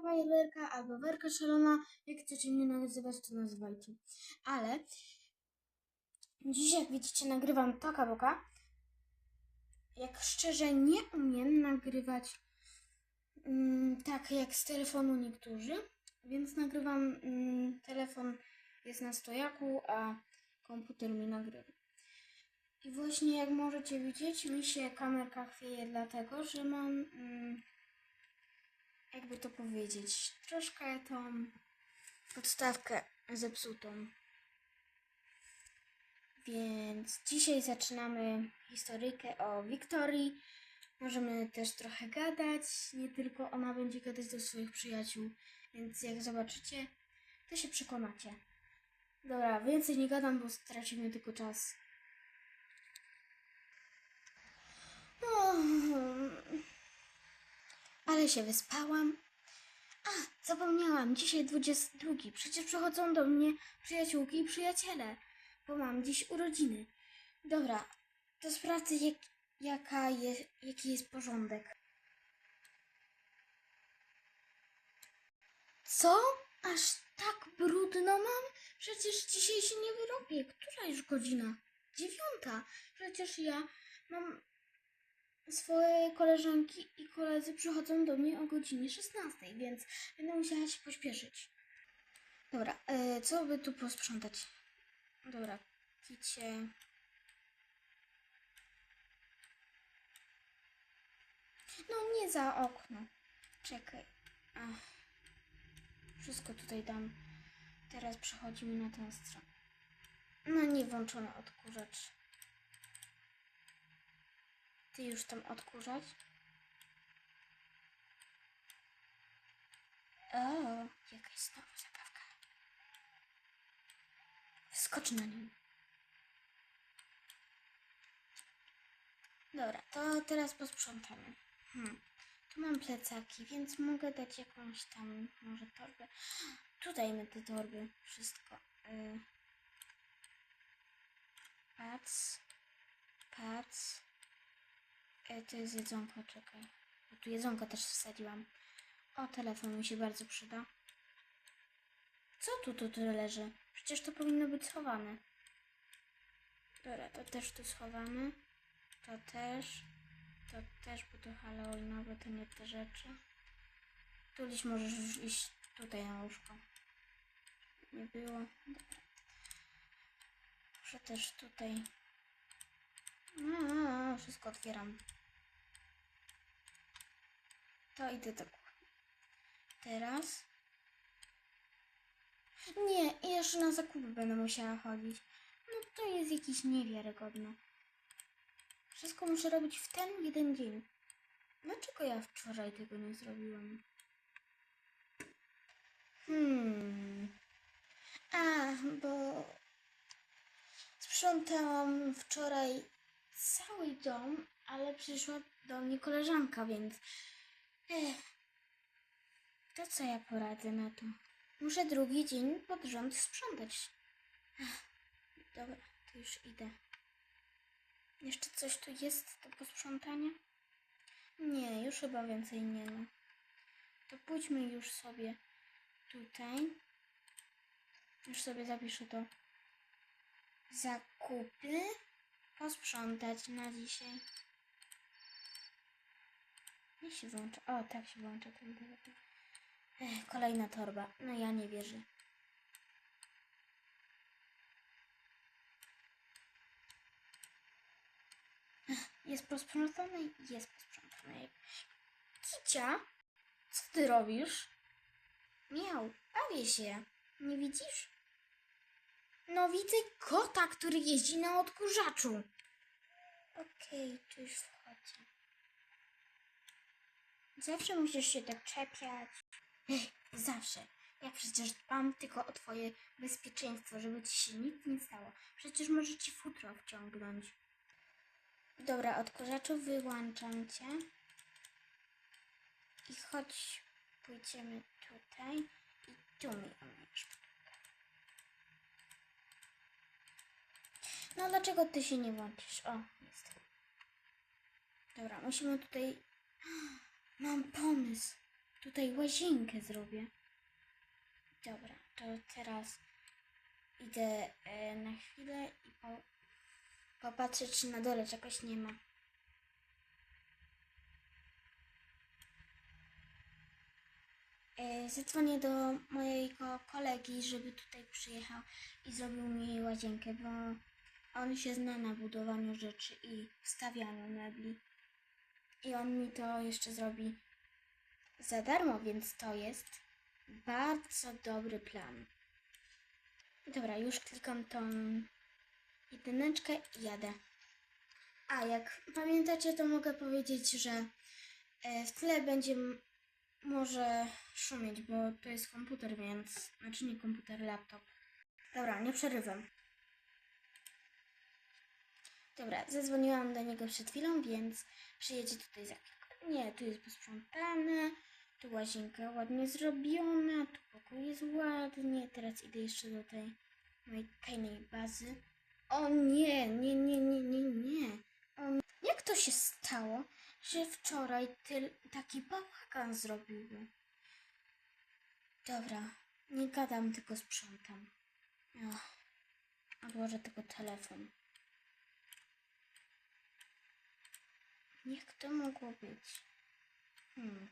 fajerwerka albo werka szalona, jak chcecie mnie nazywać, to nazywajcie. Ale dziś, jak widzicie, nagrywam toka boka. Jak szczerze nie umiem nagrywać mm, tak jak z telefonu niektórzy, więc nagrywam mm, telefon jest na stojaku, a komputer mi nagrywa. I właśnie jak możecie widzieć, mi się kamerka chwieje dlatego, że mam, mm, jakby to powiedzieć, troszkę tą podstawkę zepsutą. Więc dzisiaj zaczynamy historyjkę o Wiktorii. Możemy też trochę gadać, nie tylko ona będzie gadać do swoich przyjaciół, więc jak zobaczycie, to się przekonacie. Dobra, więcej nie gadam, bo stracimy tylko czas. O, ale się wyspałam. A, zapomniałam, dzisiaj 22. Przecież przychodzą do mnie przyjaciółki i przyjaciele, bo mam dziś urodziny. Dobra, to sprawdzę, jak, jaka jest, jaki jest porządek. Co? Aż tak brudno mam? Przecież dzisiaj się nie wyrobię. Która już godzina? Dziewiąta. Przecież ja mam swoje koleżanki i koledzy przychodzą do mnie o godzinie 16, więc będę musiała się pośpieszyć. Dobra, e, co by tu posprzątać? Dobra, kicie. No nie za okno. Czekaj. Ach. Wszystko tutaj dam. Teraz przechodzimy na tę stronę. No nie włączony odkurzacz. Ty już tam odkurzać? O, jakaś znowu zabawka. Wskocz na nią. Dobra, to teraz posprzątamy. Hmm. Tu mam plecaki, więc mogę dać jakąś tam, może torbę. Tu dajmy te torby. Wszystko. Y... Pac. Pac. E, to jest jedzonko, czekaj. Bo tu jedzonko też wsadziłam. O, telefon mi się bardzo przyda. Co tu, tu, tu leży? Przecież to powinno być schowane. Dobra, to też tu schowamy. To też. To też, bo to halloweenowe, to nie te rzeczy. Tu gdzieś możesz już iść tutaj na łóżko. Nie było. Dobra. Muszę też tutaj. No, wszystko otwieram. To idę do kuchni. Teraz. Nie, jeszcze na zakupy będę musiała chodzić. No to jest jakieś niewiarygodne. Wszystko muszę robić w ten jeden dzień. Dlaczego ja wczoraj tego nie zrobiłam? Hmm. A, bo sprzątałam wczoraj cały dom, ale przyszła do mnie koleżanka, więc. Ech. To co ja poradzę na to? Muszę drugi dzień pod rząd sprzątać. Ech. Dobra, to już idę. Jeszcze coś tu jest do posprzątania? Nie, już chyba więcej nie ma. To pójdźmy już sobie tutaj. Już sobie zapiszę to. Zakupy. Posprzątać na dzisiaj. Nie się włącza. O, tak się włącza. Ech, kolejna torba. No ja nie wierzę. Jest posprzątane? Jest posprzątane. Kicia, co ty robisz? Miał, bawię się. Nie widzisz? No widzę kota, który jeździ na odkurzaczu. Okej, to już wchodzę. Zawsze musisz się tak czepiać. Zawsze. Ja przecież dbam tylko o twoje bezpieczeństwo, żeby ci się nic nie stało. Przecież może ci futro wciągnąć. Dobra, odkurzaczu wyłączam cię. I chodź, pójdziemy tutaj i tu mi umyjesz. No dlaczego ty się nie włączysz? O, jest. Dobra, musimy tutaj... Mam pomysł. tutaj łazienkę zrobię. Dobra, to teraz idę e, na chwilę i po, popatrzę, czy na dole czegoś nie ma. E, Zadzwonię do mojego kolegi, żeby tutaj przyjechał i zrobił mi łazienkę, bo on się zna na budowaniu rzeczy i wstawianiu mebli. I on mi to jeszcze zrobi za darmo, więc to jest bardzo dobry plan. Dobra, już klikam tą jedyneczkę i jadę. A jak pamiętacie, to mogę powiedzieć, że e, w tle będzie może szumieć, bo to jest komputer, więc znaczy nie komputer, laptop. Dobra, nie przerywam. Dobra, zadzwoniłam do niego przed chwilą, więc przyjedzie tutaj za chwilkę. Nie, tu jest posprzątane, tu łazienka ładnie zrobiona, tu pokój jest ładnie. Teraz idę jeszcze do tej mojej tajnej bazy. O nie, nie, nie, nie, nie, nie. O, jak to się stało, że wczoraj ty, taki bałagan zrobiły? Dobra, nie gadam, tylko sprzątam. Ach, odłożę tylko telefon. Jak to mogło być? Hmm.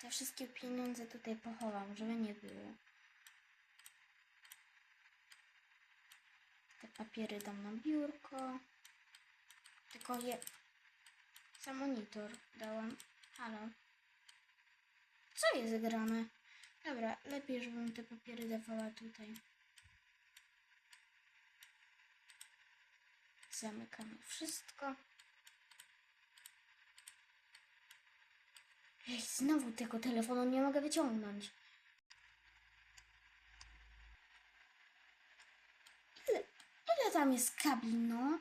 Te wszystkie pieniądze tutaj pochowam, żeby nie było. Te papiery dam na biurko. Tylko je... Za monitor dałam. Halo. Co jest grane? Dobra, lepiej, żebym te papiery dawała tutaj. Zamykamy wszystko. Ej, znowu tego telefonu nie mogę wyciągnąć. Ile, ile tam jest kabli, no?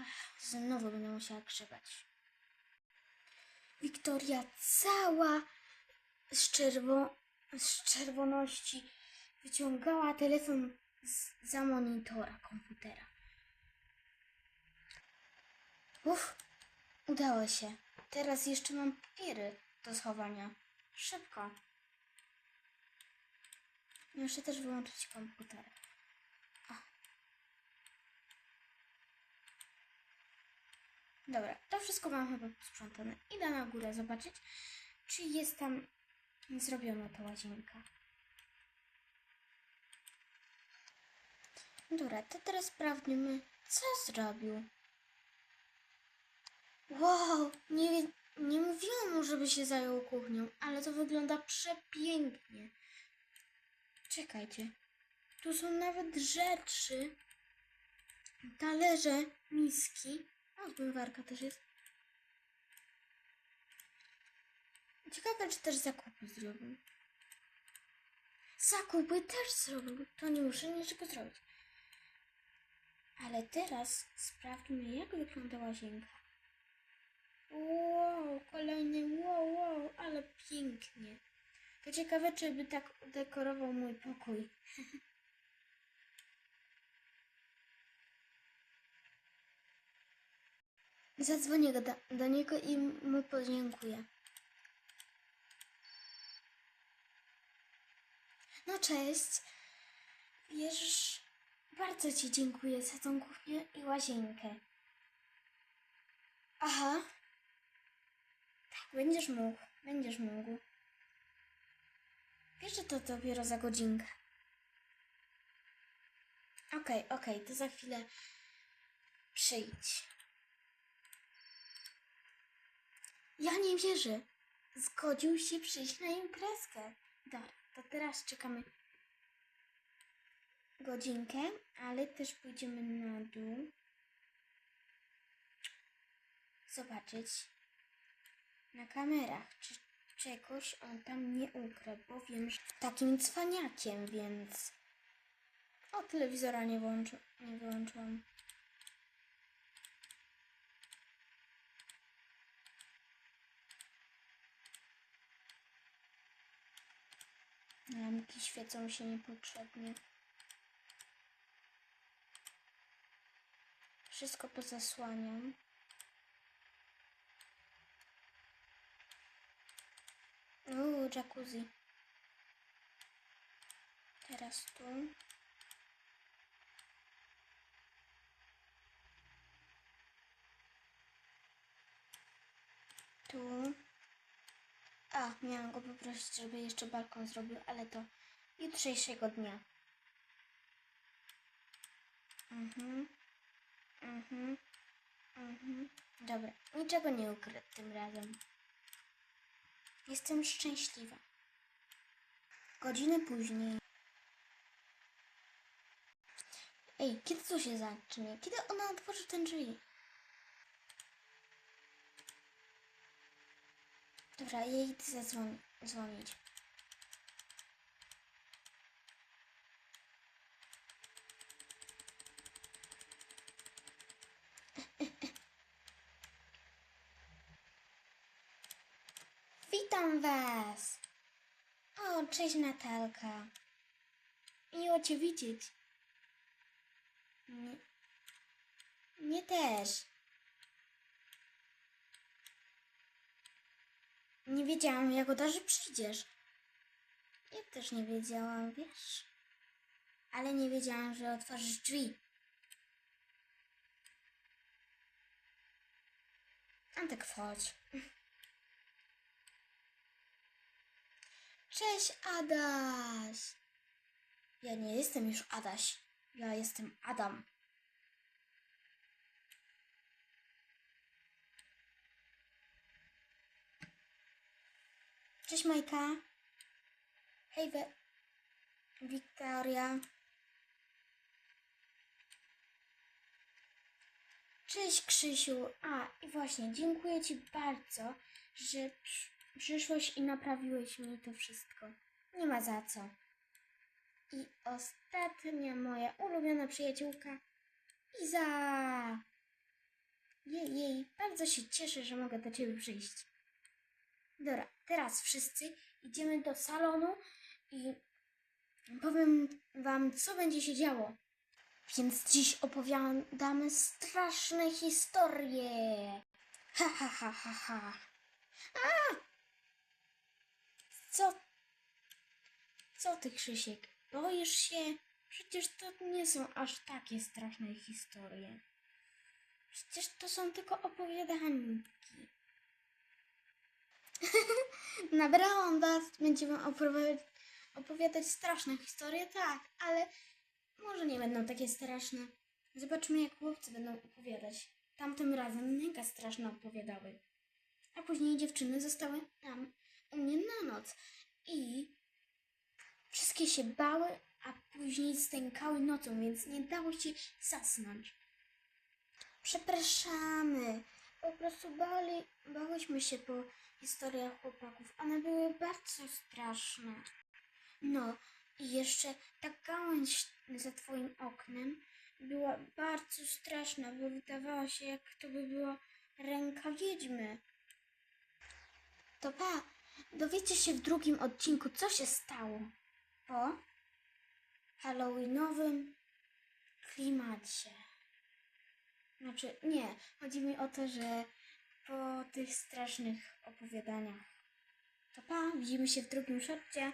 Ach, znowu będę musiała grzebać. Wiktoria cała z, czerwo, z czerwoności wyciągała telefon z, za monitora komputera. Uff, udało się. Teraz jeszcze mam papiery do schowania. Szybko. Muszę też wyłączyć komputer. Dobra, to wszystko mam chyba posprzątane. Idę na górę zobaczyć, czy jest tam zrobiona ta łazienka. Dobra, to teraz sprawdźmy, co zrobił. Wow, nie, nie mówiłam mu, żeby się zajął kuchnią, ale to wygląda przepięknie. Czekajcie, tu są nawet rzeczy, talerze, miski. O, zmywarka też jest. Ciekawe, czy też zakupy zrobił. Zakupy też zrobił. To nie muszę niczego zrobić. Ale teraz sprawdźmy, jak wygląda łazienka. Wow, kolejny wow, wow, ale pięknie. To ciekawe, czy by tak udekorował mój pokój. Zadzwonię do, do niego i mu podziękuję. No cześć. Wiesz, bardzo ci dziękuję za tą kuchnię i łazienkę. Aha. Tak, będziesz mógł, będziesz mógł. Wiesz, że to dopiero za godzinkę. Okej, okej, to za chwilę przyjdź. Ja nie wierzę. Zgodził się przyjść na imprezkę. Dobra, to teraz czekamy godzinkę, ale też pójdziemy na dół. Zobaczyć na kamerach, czy czegoś on tam nie ukradł, bo wiem, że takim cwaniakiem, więc... O, telewizora nie, włączy, nie wyłączyłam. Lampki świecą się niepotrzebnie. Wszystko pozasłaniam. Było jacuzzi. Teraz tu. Tu. A, miałam go poprosić, żeby jeszcze balkon zrobił, ale to jutrzejszego dnia. Mhm. Mhm. Mhm. Dobra, niczego nie ukradł tym razem. Jestem szczęśliwa. Godzinę później. Ej, kiedy to się zacznie? Kiedy ona otworzy ten drzwi? Dobra, ja idę Was! O, cześć Natalka. Miło Cię widzieć. Nie, nie też. Nie wiedziałam, Jagoda, że przyjdziesz. Ja też nie wiedziałam, wiesz? Ale nie wiedziałam, że otworzysz drzwi. Antek, wchodź. Cześć, Adaś. Ja nie jestem już Adaś. Ja jestem Adam. Cześć, Majka. Hej. Wiktoria. Cześć, Krzysiu. A, i właśnie, dziękuję Ci bardzo, że przyszłeś i naprawiłeś mi to wszystko. Nie ma za co. I ostatnia moja ulubiona przyjaciółka, Iza. Jej, jej, bardzo się cieszę, że mogę do Ciebie przyjść. Dobra, teraz wszyscy idziemy do salonu i powiem Wam, co będzie się działo. Więc dziś opowiadamy straszne historie. Ha, ha, ha, ha, ha. A! Co? Co ty, Krzysiek? Boisz się? Przecież to nie są aż takie straszne historie. Przecież to są tylko opowiadanki. Nabrałam was, będziemy opowiadać, straszne historie, tak, ale może nie będą takie straszne. Zobaczmy, jak chłopcy będą opowiadać. Tamtym razem mega straszne opowiadały. A później dziewczyny zostały tam u mnie na noc. I wszystkie się bały, a później stękały nocą, więc nie dało się zasnąć. Przepraszamy. Po prostu bali, bałyśmy się po historiach chłopaków. One były bardzo straszne. No i jeszcze ta gałąź za twoim oknem była bardzo straszna, bo wydawała się jak to by była ręka wiedźmy. To pa, dowiecie się w drugim odcinku, co się stało po halloweenowym klimacie. Znaczy, nie, chodzi mi o to, że po tych strasznych opowiadaniach. To pa, widzimy się w drugim szorcie.